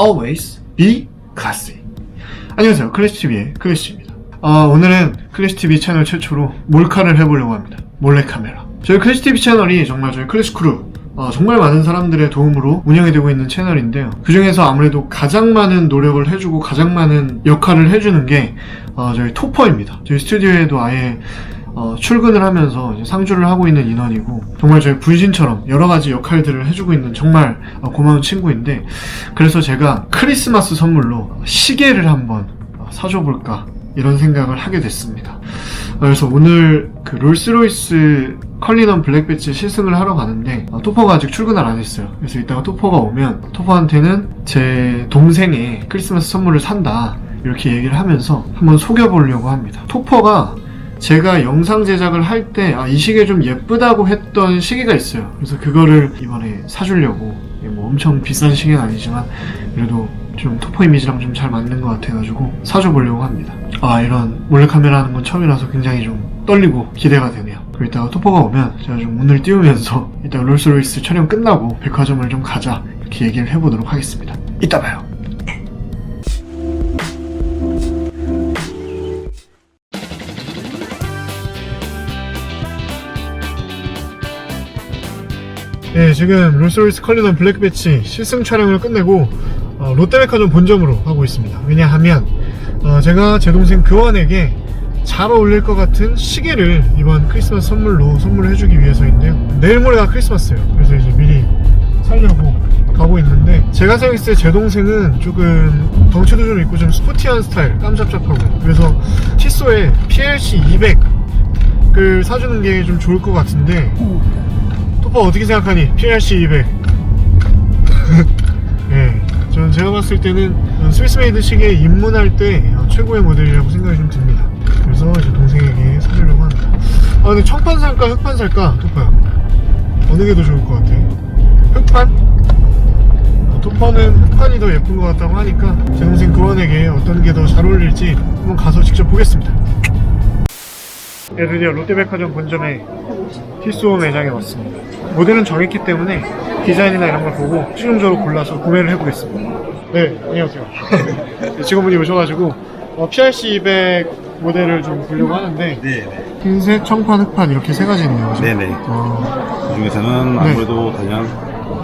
always be classy. 안녕하세요. 클래시TV의 클래시입니다. 아, 오늘은 클래시TV 채널 최초로 몰카를 해보려고 합니다. 몰래카메라. 저희 클래시TV 채널이 정말 저희 클래시 크루 어, 정말 많은 사람들의 도움으로 운영이 되고 있는 채널인데요. 그 중에서 아무래도 가장 많은 노력을 해주고 가장 많은 역할을 해주는 게 어, 저희 토퍼입니다. 저희 스튜디오에도 아예 어, 출근을 하면서 상주를 하고 있는 인원이고 정말 저희 분신처럼 여러 가지 역할들을 해주고 있는 정말 어, 고마운 친구인데 그래서 제가 크리스마스 선물로 시계를 한번 어, 사줘볼까 이런 생각을 하게 됐습니다. 어, 그래서 오늘 그 롤스로이스 컬리넌 블랙 배치 시승을 하러 가는데 어, 토퍼가 아직 출근을 안 했어요. 그래서 이따가 토퍼가 오면 토퍼한테는 제 동생의 크리스마스 선물을 산다 이렇게 얘기를 하면서 한번 속여보려고 합니다. 토퍼가 제가 영상 제작을 할 때 아, 이 시계 좀 예쁘다고 했던 시계가 있어요. 그래서 그거를 이번에 사주려고 뭐 엄청 비싼 시계는 아니지만 그래도 좀 토퍼 이미지랑 좀 잘 맞는 것 같아가지고 사줘보려고 합니다. 아 이런 몰래카메라 하는 건 처음이라서 굉장히 좀 떨리고 기대가 되네요. 그리고 이따가 토퍼가 오면 제가 좀 문을 띄우면서 이따가 롤스로이스 촬영 끝나고 백화점을 좀 가자 이렇게 얘기를 해보도록 하겠습니다. 이따 봐요. 네, 지금 롤스로이스 컬리넌 블랙 배치 실승 촬영을 끝내고 어, 롯데백화점 본점으로 가고 있습니다. 왜냐하면 어, 제가 제 동생 교환에게 잘 어울릴 것 같은 시계를 이번 크리스마스 선물로 선물을 해주기 위해서인데요. 내일 모레가 크리스마스예요. 그래서 이제 미리 살려고 가고 있는데 제가 생각했을 때 제 동생은 조금 덩치도 좀 있고 좀 스포티한 스타일 깜짝짝하고 그래서 티소에 PLC 200을 사주는 게 좀 좋을 것 같은데 토퍼 어떻게 생각하니? PRC 200. 예. 저는 제가 봤을 때는 스위스메이드 시계 입문할 때 어, 최고의 모델이라고 생각이 좀 듭니다. 그래서 이제 동생에게 사주려고 합니다. 아, 근데 청판 살까, 흑판 살까? 토퍼야. 어느 게 더 좋을 것 같아? 흑판? 어, 토퍼는 흑판이 더 예쁜 것 같다고 하니까 제 동생 교원에게 어떤 게 더 잘 어울릴지 한번 가서 직접 보겠습니다. 네, 드디어 롯데백화점 본점에 티소 매장에 왔습니다. 모델은 정했기 때문에 디자인이나 이런 걸 보고 최종적으로 골라서 구매를 해보겠습니다. 네, 안녕하세요. 네, 직원분이 오셔가지고 어, PRC 200 모델을 좀 보려고 하는데 네, 흰색, 청판, 흑판 이렇게 세 가지 있네요. 그죠? 네, 네. 어, 그 중에서는 아무래도 단연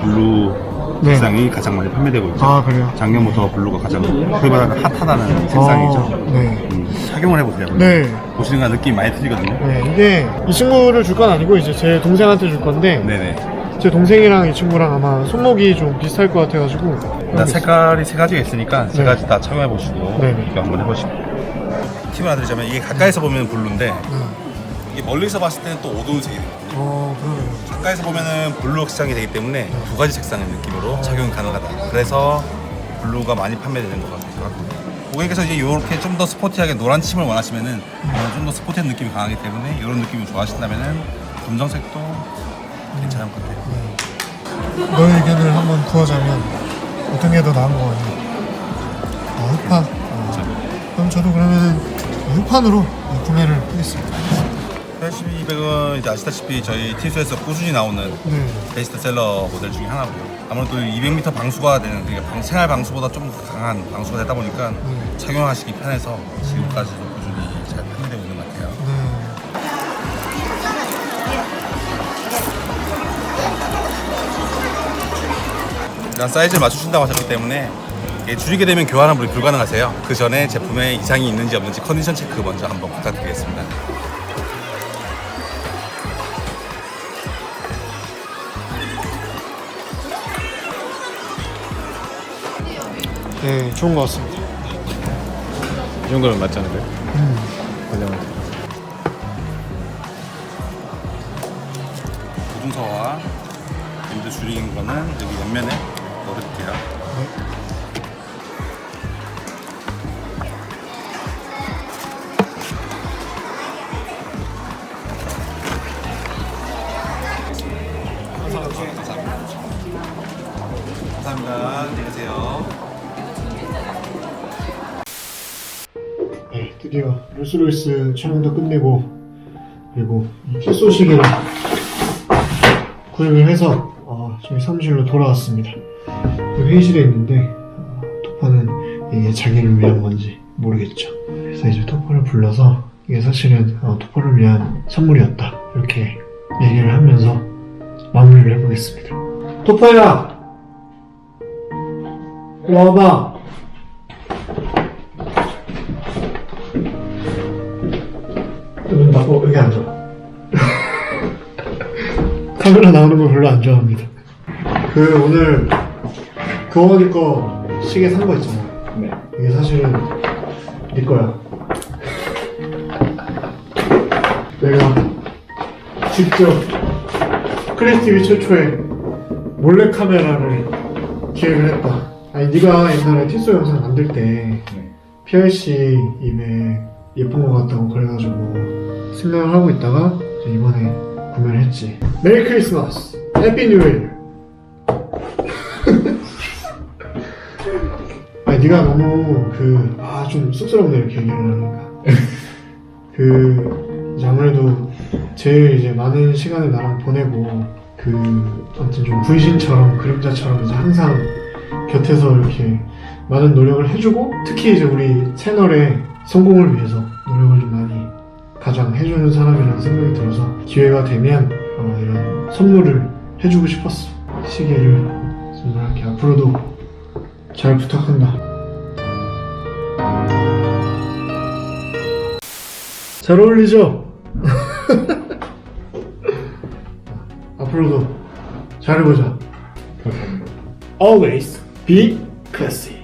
블루 네. 색상이 가장 많이 판매되고 있죠. 아 그래요? 작년부터 블루가 가장 소위 말하는 핫하다는 색상이죠. 어, 네. 음, 착용을 해보세요. 네. 보시는 건 느낌이 많이 틀리거든요. 네, 이게 이 친구를 줄 건 아니고 이제 제 동생한테 줄 건데 네네. 제 동생이랑 이 친구랑 아마 손목이 좀 비슷할 것 같아가지고 일단 색깔이 세 가지가 있으니까 세 네. 가지 다 착용해 보시고 네네. 비교 한번 해보시고. 팁을 하나 드리자면 이게 가까이서 보면 블루인데 음. 이게 멀리서 봤을 때는 또 어두운 색이거든요. 어, 그러네요. 가까이서 보면은 블루 색상이 되기 때문에 두 가지 색상의 느낌으로 착용 이 가능하다. 그래서 블루가 많이 판매되는 것 같아요. 고객께서 이제 이렇게 좀 더 스포티하게 노란 침을 원하시면은 좀 더 스포티한 느낌이 강하기 때문에 이런 느낌을 좋아하신다면은 검정색도 괜찮은 것 같아요. 너의 의견을 한번 구하자면 어떤 게 더 나은 거 같냐? 아, 흑판. 어. 그럼 저도 그러면 흑판으로 구매를 하겠습니다. 8200은 이제 아시다시피 저희 티수에서 꾸준히 나오는 네. 베스트셀러 모델 중에 하나고요. 아무래도 200m 방수가 되는 그러니까 방- 생활 방수보다 좀 강한 방수가 되다 보니까 네. 착용하시기 편해서 지금까지도 꾸준히 잘 판매되고 있는 것 같아요. 네. 일단 사이즈를 맞추신다고 하셨기 때문에 이게 줄이게 되면 교환은 불- 불가능하세요. 그 전에 제품에 이상이 있는지 없는지 컨디션 체크 먼저 한번 부탁드리겠습니다. 네, 좋은 것 같습니다. 이 정도면 맞지 않을까요? 음. 관련한 보증서와 밴드 줄이는 거는 여기 옆면에 넣어드릴게요. 감사합니다. 안녕히 계세요. 드디어 롤스로이스 촬영도 끝내고 그리고 시계를 구입을 해서 어, 저희 사무실로 돌아왔습니다. 그 회의실에 있는데 어, 이게 자기를 위한 건지 모르겠죠. 그래서 이제 토퍼를 불러서 이게 사실은 어, 토퍼를 위한 선물이었다 이렇게 얘기를 하면서 마무리를 해보겠습니다. 토퍼야, 와봐. 눈 닫고 여기 앉아. 카메라 나오는 거 별로 안 좋아합니다. 그 오늘 교원이 거 시계 산 거 있잖아. 네. 이게 사실은 네 거야. 내가 직접 크리스티비 최초의 몰래 카메라를 기획을 했다. 아니 네가 옛날에 티소 영상 만들 때 네. PRC 입에 예쁜 거 같다고 그래가지고 생각을 하고 있다가 이번에 구매를 했지. 메리 크리스마스, 해피 뉴 이어. 아니 네가 너무 그 아 좀 쑥스럽네 이렇게 얘기를 하니까 그 이제 아무래도 제일 이제 많은 시간을 나랑 보내고 그 아무튼 좀 분신처럼 그림자처럼 이제 항상 곁에서 이렇게 많은 노력을 해주고 특히 이제 우리 채널의 성공을 위해서 노력을 좀 많이 가장 해주는 사람이라는 생각이 들어서 기회가 되면 어, 이런 선물을 해주고 싶었어 시계를 선물할게 앞으로도 잘 부탁한다 잘 어울리죠? 앞으로도 잘해보자. Always be classy